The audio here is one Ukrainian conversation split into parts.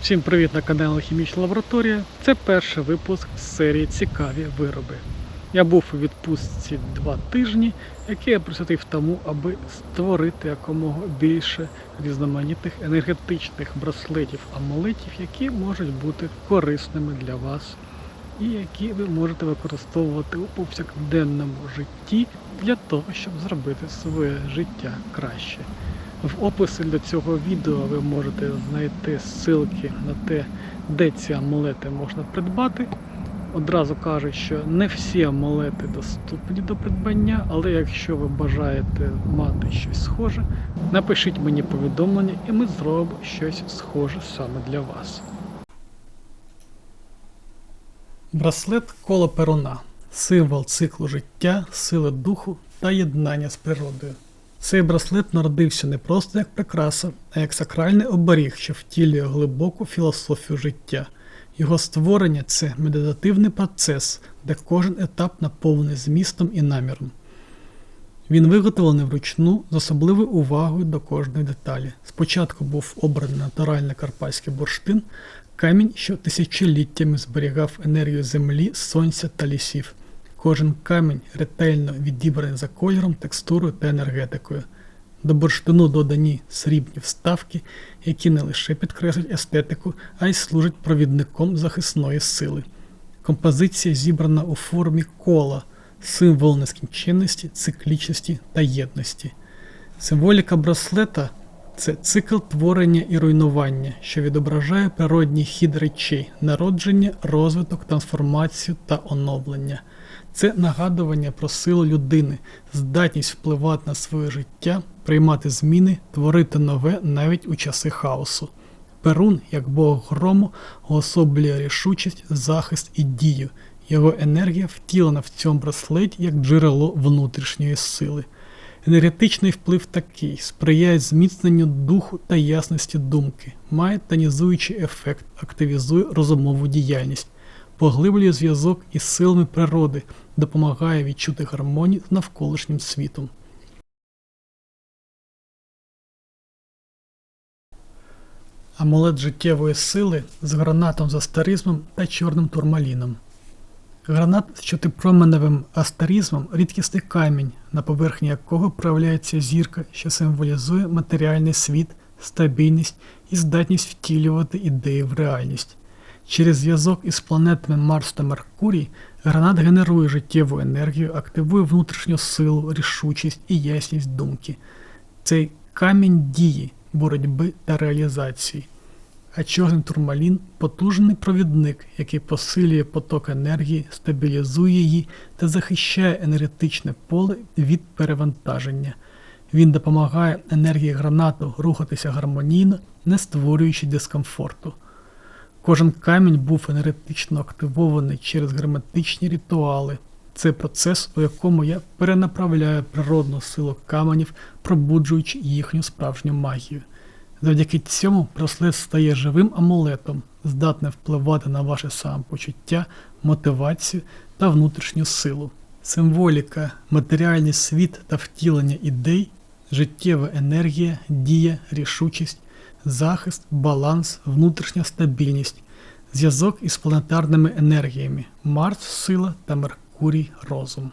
Всім привіт на каналі Хімічна Лабораторія. Це перший випуск з серії Цікаві вироби. Я був у відпустці два тижні, які я присвятив тому, аби створити якомога більше різноманітних енергетичних браслетів, амулетів, які можуть бути корисними для вас і які ви можете використовувати у повсякденному житті для того, щоб зробити своє життя краще. В описі до цього відео ви можете знайти ссылки на те, де ці амулети можна придбати. Одразу кажуть, що не всі амулети доступні до придбання, але якщо ви бажаєте мати щось схоже, напишіть мені повідомлення і ми зробимо щось схоже саме для вас. Браслет коло перуна символ циклу життя, сили духу та єднання з природою. Цей браслет народився не просто як прикраса, а як сакральний оберіг, що втілює глибоку філософію життя. Його створення це медитативний процес, де кожен етап наповнений змістом і наміром. Він виготовлений вручну з особливою увагою до кожної деталі. Спочатку був обраний натуральний карпатський бурштин, камінь, що тисячоліттями зберігав енергію землі, сонця та лісів. Кожен камінь ретельно відібраний за кольором, текстурою та енергетикою. До бурштину додані срібні вставки, які не лише підкреслюють естетику, а й служать провідником захисної сили. Композиція зібрана у формі кола, символ нескінченності, циклічності та єдності. Символіка браслета це цикл творення і руйнування, що відображає природній хід речей, народження, розвиток, трансформацію та оновлення. Це нагадування про силу людини, здатність впливати на своє життя, приймати зміни, творити нове навіть у часи хаосу. Перун, як бог грому, уособлює рішучість, захист і дію. Його енергія втілена в цьому браслеті як джерело внутрішньої сили. Енергетичний вплив такий сприяє зміцненню духу та ясності думки, має тонізуючий ефект, активізує розумову діяльність, поглиблює зв'язок із силами природи, допомагає відчути гармонію з навколишнім світом. Амулет життєвої сили з гранатом з астаризмом та чорним турмаліном. Гранат з чотипроменевим астаризмом рідкісний камінь, на поверхні якого проявляється зірка, що символізує матеріальний світ, стабільність і здатність втілювати ідеї в реальність. Через зв'язок із планетами Марс та Меркурій гранат генерує життєву енергію, активує внутрішню силу, рішучість і ясність думки. Цей камінь дії, боротьби та реалізації. А чорний турмалін потужний провідник, який посилює поток енергії, стабілізує її та захищає енергетичне поле від перевантаження. Він допомагає енергії гранату рухатися гармонійно, не створюючи дискомфорту. Кожен камінь був енергетично активований через герметичні ритуали. Це процес, у якому я перенаправляю природну силу каменів, пробуджуючи їхню справжню магію. Завдяки цьому браслет стає живим амулетом, здатним впливати на ваше самопочуття, мотивацію та внутрішню силу. Символіка, матеріальний світ та втілення ідей, життєва енергія, дія, рішучість, захист, баланс, внутрішня стабільність, зв'язок із планетарними енергіями, Марс сила та Меркурій розум.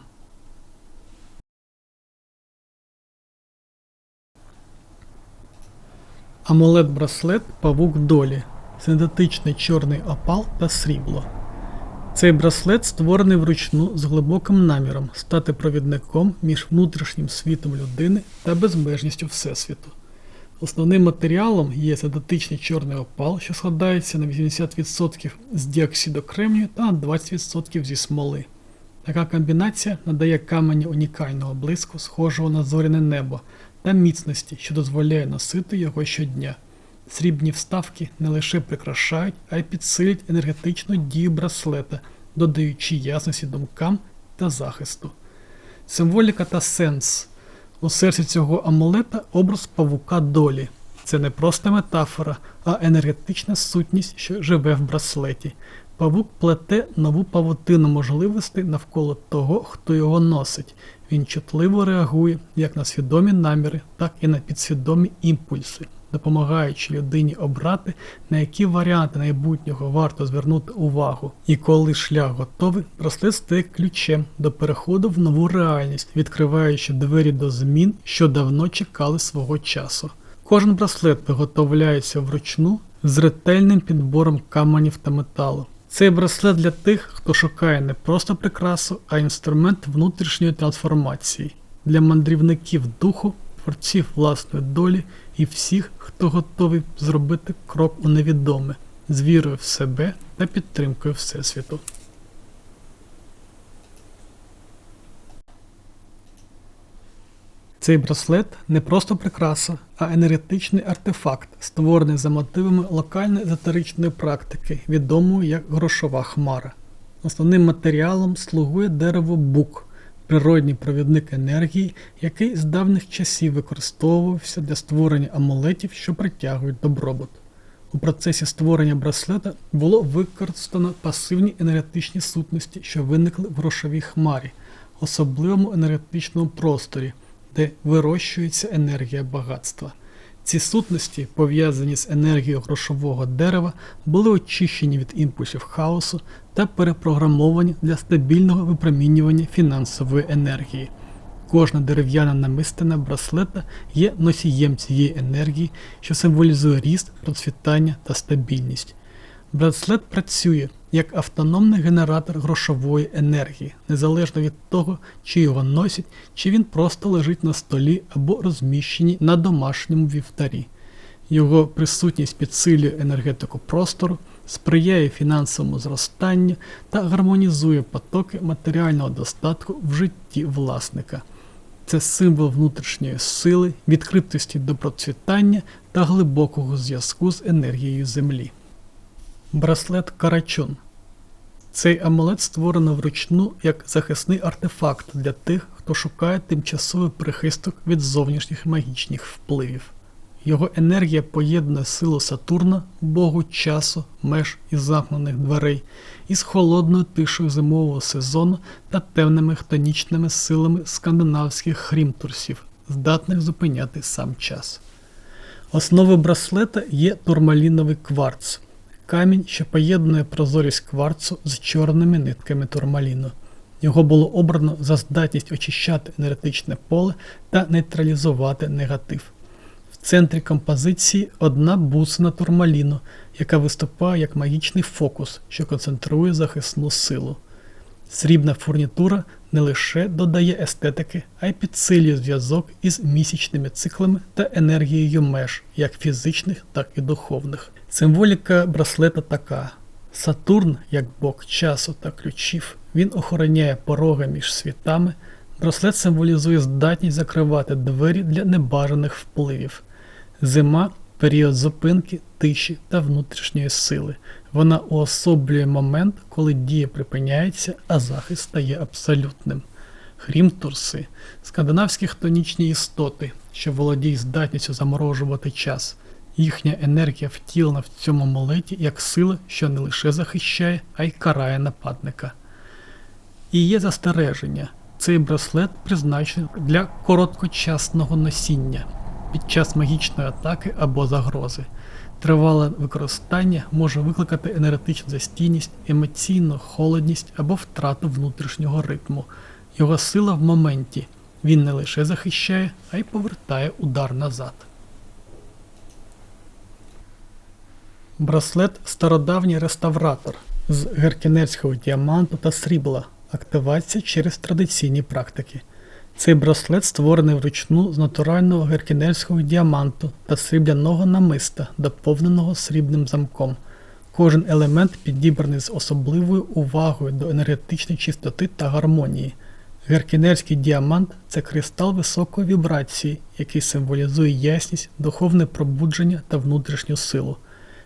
Амулет-браслет Павук долі, синтетичний чорний опал та срібло. Цей браслет створений вручну з глибоким наміром стати провідником між внутрішнім світом людини та безмежністю Всесвіту. Основним матеріалом є синтетичний чорний опал, що складається на 80% з діоксиду кремнію та на 20% зі смоли. Така комбінація надає каменю унікального блиску, схожого на зоряне небо, та міцності, що дозволяє носити його щодня. Срібні вставки не лише прикрашають, а й підсилюють енергетичну дію браслета, додаючи ясності думкам та захисту. Символіка та сенс. У серці цього амулета образ павука долі. Це не просто метафора, а енергетична сутність, що живе в браслеті. Павук плете нову павутину можливостей навколо того, хто його носить. Він чутливо реагує як на свідомі наміри, так і на підсвідомі імпульси. Допомагаючи людині обрати, на які варіанти майбутнього варто звернути увагу. І коли шлях готовий, браслет стає ключем до переходу в нову реальність, відкриваючи двері до змін, що давно чекали свого часу. Кожен браслет виготовляється вручну з ретельним підбором каменів та металу. Цей браслет для тих, хто шукає не просто прикрасу, а інструмент внутрішньої трансформації для мандрівників духу, творців власної долі і всіх, хто готовий зробити крок у невідоме з вірою в себе та підтримкою Всесвіту. Цей браслет не просто прикраса, а енергетичний артефакт, створений за мотивами локальної езотеричної практики, відомої як грошова хмара. Основним матеріалом слугує дерево бук, природній провідник енергії, який з давніх часів використовувався для створення амулетів, що притягують добробут. У процесі створення браслета було використано пасивні енергетичні сутності, що виникли в грошовій хмарі, особливому енергетичному просторі де вирощується енергія багатства. Ці сутності, пов'язані з енергією грошового дерева, були очищені від імпульсів хаосу та перепрограмовані для стабільного випромінювання фінансової енергії. Кожна дерев'яна намистина браслета є носієм цієї енергії, що символізує ріст, процвітання та стабільність. Браслет працює як автономний генератор грошової енергії, незалежно від того, чи його носять, чи він просто лежить на столі або розміщений на домашньому вівтарі. Його присутність підсилює енергетику простору, сприяє фінансовому зростанню та гармонізує потоки матеріального достатку в житті власника. Це символ внутрішньої сили, відкритості до процвітання та глибокого зв'язку з енергією Землі. Браслет Карачун. Цей амулет створено вручну як захисний артефакт для тих, хто шукає тимчасовий прихисток від зовнішніх магічних впливів. Його енергія поєднує силу Сатурна, Богу часу, меж і замкнених дверей, із холодною тишою зимового сезону та темними хтонічними силами скандинавських хрімтурсів, здатних зупиняти сам час. Основою браслета є турмаліновий кварц камінь, що поєднує прозорість кварцу з чорними нитками турмаліну. Його було обрано за здатність очищати енергетичне поле та нейтралізувати негатив. В центрі композиції одна бусина турмаліну, яка виступає як магічний фокус, що концентрує захисну силу. Срібна фурнітура не лише додає естетики, а й підсилює зв'язок із місячними циклами та енергією меж, як фізичних, так і духовних. Символіка браслета така: Сатурн, як бог часу та ключів, він охороняє пороги між світами. Браслет символізує здатність закривати двері для небажаних впливів. Зима період зупинки, тиші та внутрішньої сили. Вона уособлює момент, коли дія припиняється, а захист стає абсолютним. Хрімтурси скандинавські хтонічні істоти, що володіють здатністю заморожувати час. Їхня енергія втілена в цьому молеті як сила, що не лише захищає, а й карає нападника. І є застереження. Цей браслет призначений для короткочасного носіння під час магічної атаки або загрози. Тривале використання може викликати енергетичну застійність, емоційну холодність або втрату внутрішнього ритму. Його сила в моменті. Він не лише захищає, а й повертає удар назад. Браслет стародавній реставратор з геркінецького діаманту та срібла. Активація через традиційні практики. Цей браслет створений вручну з натурального геркінельського діаманту та срібляного намиста, доповненого срібним замком. Кожен елемент підібраний з особливою увагою до енергетичної чистоти та гармонії. Геркінельський діамант це кристал високої вібрації, який символізує ясність, духовне пробудження та внутрішню силу.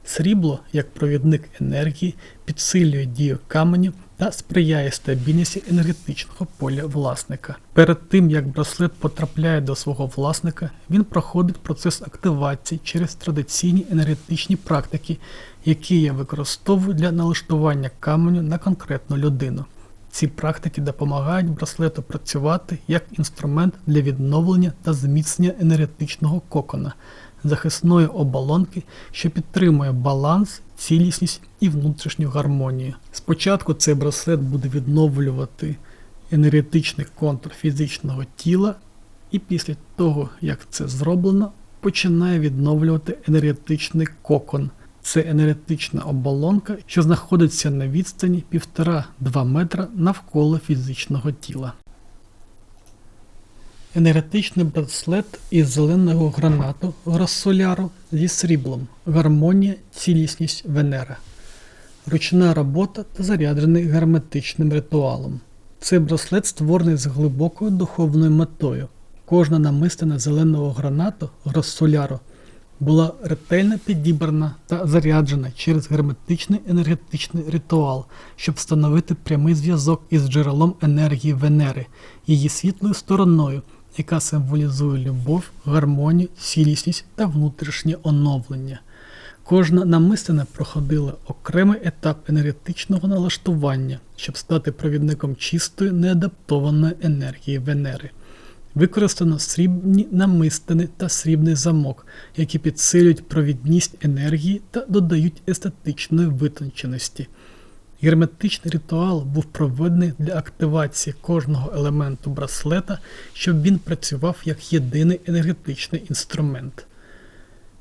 Срібло, як провідник енергії, підсилює дію каменю та сприяє стабільності енергетичного поля власника. Перед тим як браслет потрапляє до свого власника, він проходить процес активації через традиційні енергетичні практики, які я використовую для налаштування каменю на конкретну людину. Ці практики допомагають браслету працювати як інструмент для відновлення та зміцнення енергетичного кокона захисної оболонки, що підтримує баланс, цілісність і внутрішню гармонію. Спочатку цей браслет буде відновлювати енергетичний контур фізичного тіла, і після того, як це зроблено, починає відновлювати енергетичний кокон. Це енергетична оболонка, що знаходиться на відстані 1,5-2 метра навколо фізичного тіла. Енергетичний браслет із зеленого гранату гроссоляру зі сріблом, гармонія, цілісність Венера, ручна робота та заряджений герметичним ритуалом. Цей браслет створений з глибокою духовною метою. Кожна намистина зеленого гранату гроссоляру була ретельно підібрана та заряджена через герметичний енергетичний ритуал, щоб встановити прямий зв'язок із джерелом енергії Венери, її світлою стороною, яка символізує любов, гармонію, цілісність та внутрішнє оновлення. Кожна намистина проходила окремий етап енергетичного налаштування, щоб стати провідником чистої неадаптованої енергії Венери. Використано срібні намистини та срібний замок, які підсилюють провідність енергії та додають естетичної витонченості. Герметичний ритуал був проведений для активації кожного елементу браслета, щоб він працював як єдиний енергетичний інструмент.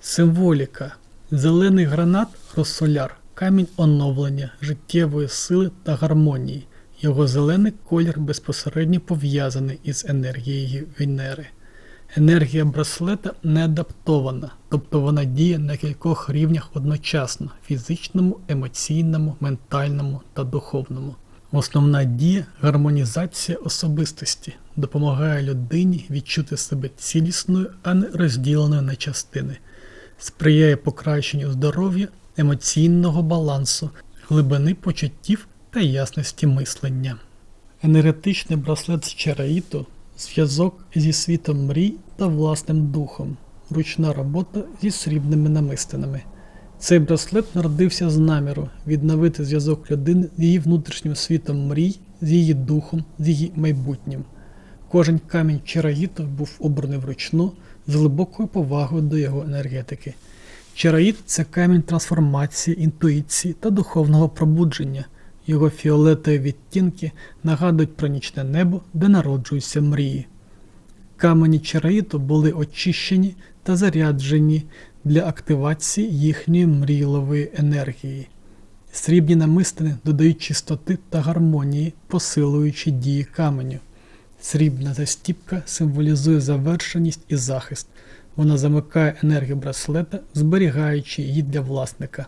Символіка Зелений гранат розсоляр, камінь оновлення, життєвої сили та гармонії. Його зелений колір безпосередньо пов'язаний із енергією Венери. Енергія браслета не адаптована, тобто вона діє на кількох рівнях одночасно фізичному, емоційному, ментальному та духовному. Основна дія гармонізація особистості допомагає людині відчути себе цілісною, а не розділеною на частини, сприяє покращенню здоров'я, емоційного балансу, глибини почуттів та ясності мислення. Енергетичний браслет з Чараїту зв'язок зі світом мрій та власним духом, ручна робота зі срібними намистинами. Цей браслет народився з наміру відновити зв'язок людини з її внутрішнім світом мрій, з її духом, з її майбутнім. Кожен камінь Чараїту був обраний вручну з глибокою повагою до його енергетики. Чараїт це камінь трансформації, інтуїції та духовного пробудження. Його фіолетові відтінки нагадують про нічне небо, де народжуються мрії. Камені чараїту були очищені та заряджені для активації їхньої мрійливої енергії. Срібні намистини додають чистоти та гармонії, посилуючи дії каменю. Срібна застіпка символізує завершеність і захист. Вона замикає енергію браслета, зберігаючи її для власника.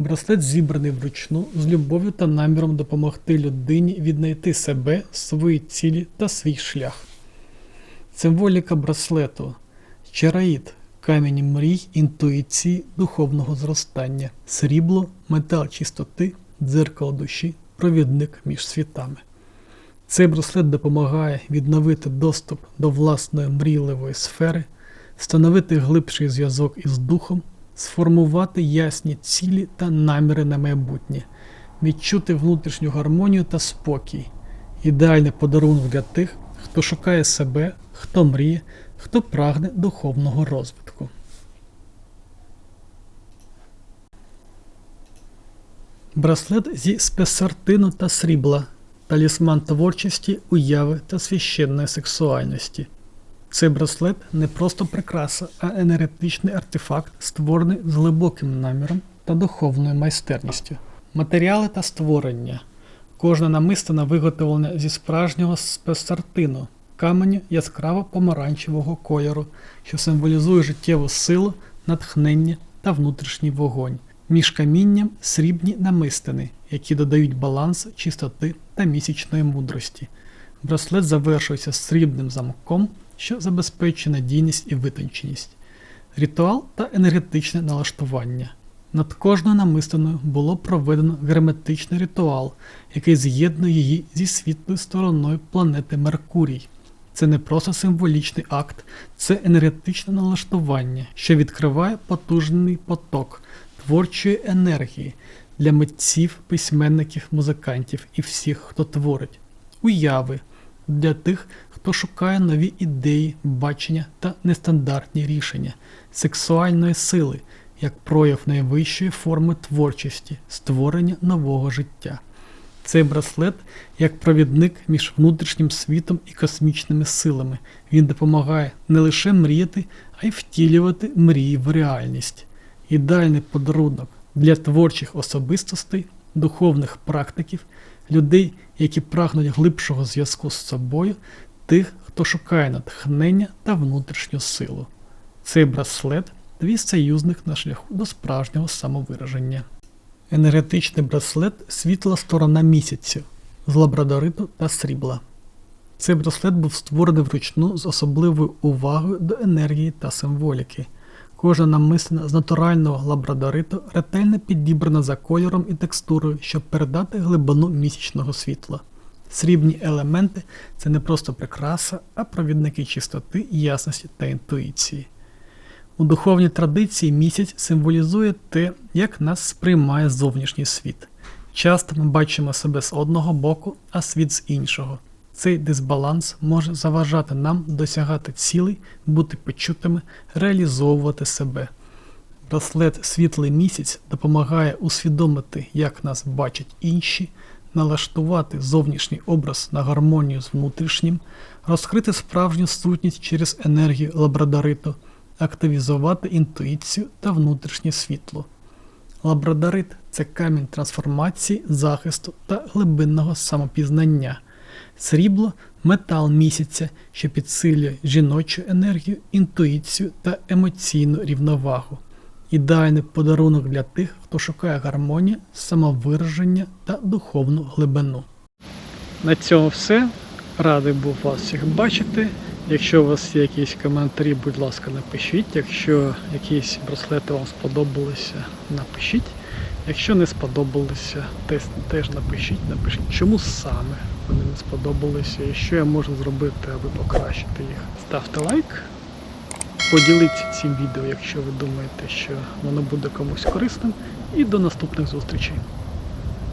Браслет зібраний вручну з любов'ю та наміром допомогти людині віднайти себе, свої цілі та свій шлях. Символіка браслету Чараїд камінь мрій, інтуїції, духовного зростання, срібло, метал чистоти, дзеркало душі, провідник між світами. Цей браслет допомагає відновити доступ до власної мрійливої сфери, встановити глибший зв'язок із духом сформувати ясні цілі та наміри на майбутнє, відчути внутрішню гармонію та спокій, ідеальний подарунок для тих, хто шукає себе, хто мріє, хто прагне духовного розвитку. Браслет зі спесартину та срібла, талісман творчості, уяви та священної сексуальності. Цей браслет не просто прикраса, а енергетичний артефакт, створений з глибоким наміром та духовною майстерністю. Матеріали та створення. Кожна намистина виготовлена зі справжнього спесартину, каменю яскраво помаранчевого кольору, що символізує життєву силу, натхнення та внутрішній вогонь. Між камінням срібні намистини, які додають баланс, чистоти та місячної мудрості. Браслет завершується срібним замком що забезпечує надійність і витонченість, ритуал та енергетичне налаштування. Над кожною намистиною було проведено герметичний ритуал, який з'єднує її зі світлою стороною планети Меркурій. Це не просто символічний акт, це енергетичне налаштування, що відкриває потужний поток творчої енергії для митців, письменників, музикантів і всіх, хто творить, уяви, для тих, хто шукає нові ідеї, бачення та нестандартні рішення, сексуальної сили як прояв найвищої форми творчості, створення нового життя. Цей браслет як провідник між внутрішнім світом і космічними силами. Він допомагає не лише мріяти, а й втілювати мрії в реальність. Ідеальний подарунок для творчих особистостей, духовних практиків, людей, які прагнуть глибшого зв'язку з собою, тих, хто шукає натхнення та внутрішню силу. Цей браслет твій союзник на шляху до справжнього самовираження. Енергетичний браслет світла сторона місяцю з лабрадориту та срібла. Цей браслет був створений вручну з особливою увагою до енергії та символіки. Кожна намислена з натурального лабрадориту ретельно підібрана за кольором і текстурою, щоб передати глибину місячного світла. Срібні елементи це не просто прикраса, а провідники чистоти, ясності та інтуїції. У духовній традиції місяць символізує те, як нас сприймає зовнішній світ. Часто ми бачимо себе з одного боку, а світ з іншого. Цей дисбаланс може заважати нам досягати цілей, бути почутими, реалізовувати себе. Браслет Світлий місяць допомагає усвідомити, як нас бачать інші, налаштувати зовнішній образ на гармонію з внутрішнім, розкрити справжню сутність через енергію лабрадориту, активізувати інтуїцію та внутрішнє світло. Лабрадорит це камінь трансформації, захисту та глибинного самопізнання. Срібло метал місяця, що підсилює жіночу енергію, інтуїцію та емоційну рівновагу. Ідеальний подарунок для тих, хто шукає гармонію, самовираження та духовну глибину. На цьому все. Радий був вас всіх бачити. Якщо у вас є якісь коментарі, будь ласка, напишіть. Якщо якісь браслети вам сподобалися, напишіть. Якщо не сподобалися, теж, напишіть, напишіть, чому саме вони не сподобалися і що я можу зробити, аби покращити їх. Ставте лайк, поділіться цим відео, якщо ви думаєте, що воно буде комусь корисним. І до наступних зустрічей.